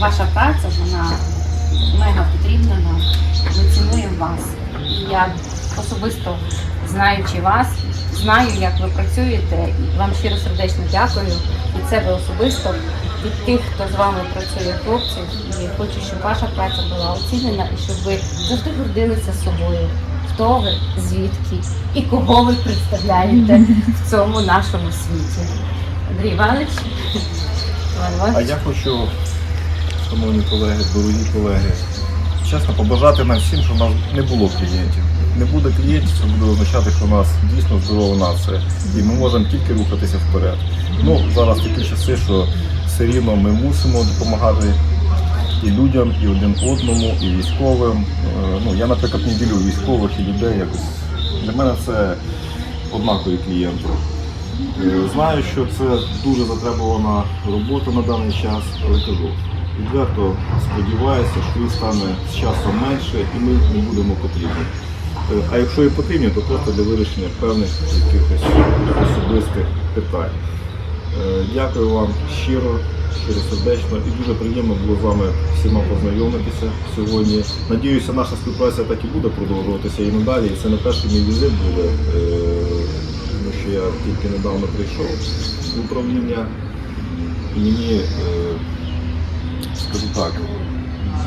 ваша праця, вона мега потрібна нам. Ми цінуємо вас. І я особисто знаючи вас, знаю, як ви працюєте, і вам щиро сердечно дякую від себе особисто, від тих, хто з вами працює хлопців. І хочу, щоб ваша праця була оцінена і щоб ви завжди гордилися собою. Хто ви, звідки і кого ви представляєте в цьому нашому світі. Андрій Іванович, Іван А я хочу, шановні колеги, дорогі колеги, чесно побажати нам всім, щоб у нас не було клієнтів. Не буде клієнтів, це буде означати, що у нас дійсно здорова нація, і ми можемо тільки рухатися вперед. Ну, зараз такі часи, що все рівно ми мусимо допомагати і людям, і один одному, і військовим. Е, Ну, я, наприклад, не ділю військових і людей якось. Для мене це однакові клієнти. Е, Знаю, що це дуже затребувана робота на даний час, але кажу, відверто сподіваюся, що їх стане з часом менше і ми не будемо потрібні. Е, А якщо і потрібні, то просто для вирішення певних якихось особистих питань. Е, Дякую вам щиро, щиро сердечно і дуже приємно було з вами всіма познайомитися сьогодні. Надіюся, наша співпраця так і буде продовжуватися і надалі. І це не перший мій візит буде, тільки недавно прийшов в управління. І мені, е, скажу так,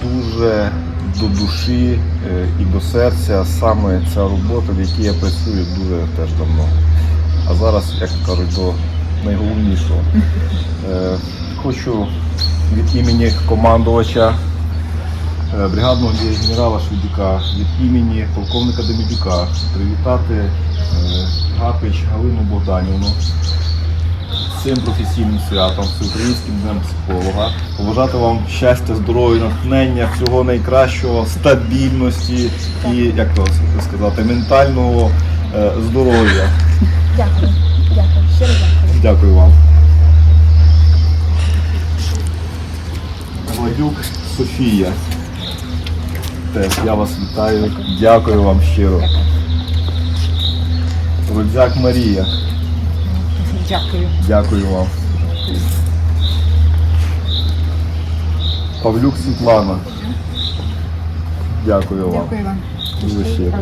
дуже до душі е, і до серця саме ця робота, в якій я працюю дуже теж давно. А зараз, як кажуть, до найголовнішого. Е, Хочу від імені командувача бригадного генерала Швідюка, від імені полковника Демідюка привітати Гапич Галину Богданівну з цим професійним святом, Всеукраїнським днем психолога. Побажати вам щастя, здоров'я, натхнення, всього найкращого, стабільності і, як то сказати, ментального е, здоров'я. Дякую. Дякую. Щиро дякую. Дякую вам. Гладюк Софія. Теж я вас вітаю. Дякую вам щиро. Рудзяк Марія. Дякую. Дякую вам. Павлюк Світлана. Дякую вам. Дякую вам. Дякую. щиро.